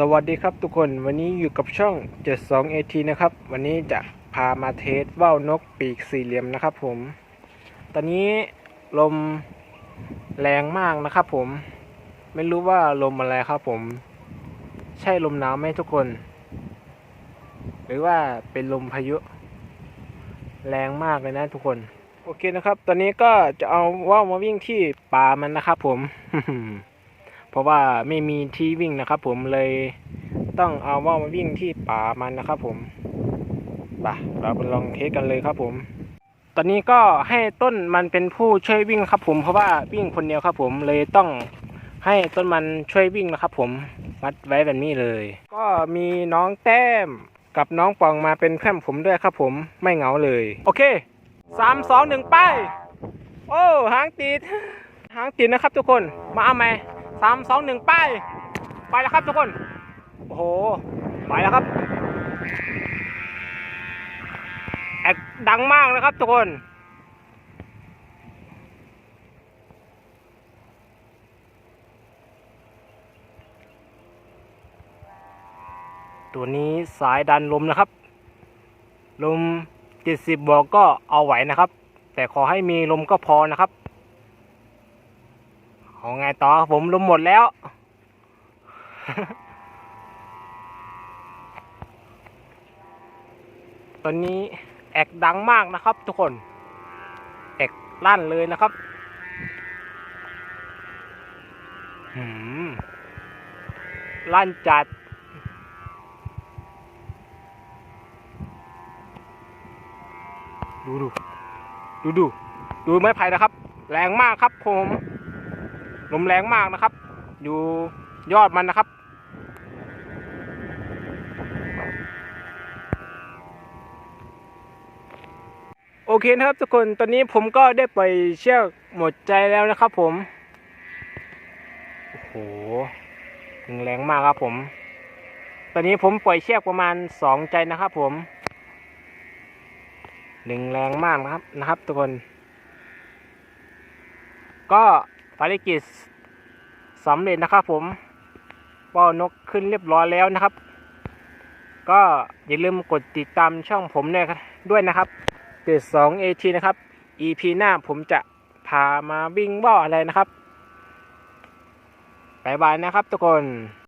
สวัสดีครับทุกคนวันนี้อยู่กับช่อง 72AT นะครับ วันนี้จะพามาเทสว่าวนกปีกสี่เหลี่ยมนะครับผม ตอนนี้ลมแรงมากนะครับผม ไม่รู้ว่าลมอะไรครับผม ใช่ลมหนาวไหมทุกคน หรือว่าเป็นลมพายุ แรงมากเลยนะทุกคน โอเคนะครับ ตอนนี้ก็จะเอาว่าวมาวิ่งที่ป่ามันนะครับผม ราะว่าไม่มีที่วิ่งนะครับ ผมเลยต้องเอาว่าวมาวิ่งที่ป่ามันนะครับ ผมไปเราไปลองเทสกันเลยครับผม ตอนนี้ก็ให้ต้นมันเป็นผู้ช่วยวิ่งครับ ผมเพราะว่าวิ่งคนเดียวครับ ผมเลยต้องให้ต้นมันช่วยวิ่งนะครับ ผมมัดไว้แบบนี้เลย ก็มีน้องแต้มกับน้องปองมาเป็นเพื่อนผมด้วยครับ ผมไม่เหงาเลย โอเคสามสองหนึ่งไป โอ้หางติดหางติดนะครับ ทุกคนมาเอาไหม สามสองหนึ่งไป ไปแล้วครับทุกคน โอ้โห ไปแล้วครับ แอกดังมากนะครับทุกคนตัวนี้สายดันลมนะครับ ลม 70 บอกก็เอาไหวนะครับ แต่ขอให้มีลมก็พอนะครับ เอาไงต่อผมลมหมดแล้ว ตอนนี้แอกดังมากนะครับทุกคน แอกลั่นเลยนะครับหืมลั่นจัด ดูดูดูดูดูไม้ไผ่นะครับ แรงมากครับผม ลมแรงมากนะครับ อยู่ยอดมันนะครับ โอเคนะครับทุกคน ตอนนี้ผมก็ได้ปล่อยเชือกหมดใจแล้วนะครับผม โอ้โหดึงแรงมากครับผม ตอนนี้ผมปล่อยเชือกประมาณสองใจนะครับผมดึงแรงมากนะครับนะครับ ทุกคน ก็ ภารกิจสำเร็จนะครับผมว่านกขึ้นเรียบร้อยแล้วนะครับ ก็อย่าลืมกดติดตามช่องผมด้วยด้วยนะครับเดือดสองเอทีนะครับ EP หน้าผมจะพามาวิ่งว่าอะไรนะครับบายบายนะครับทุกคน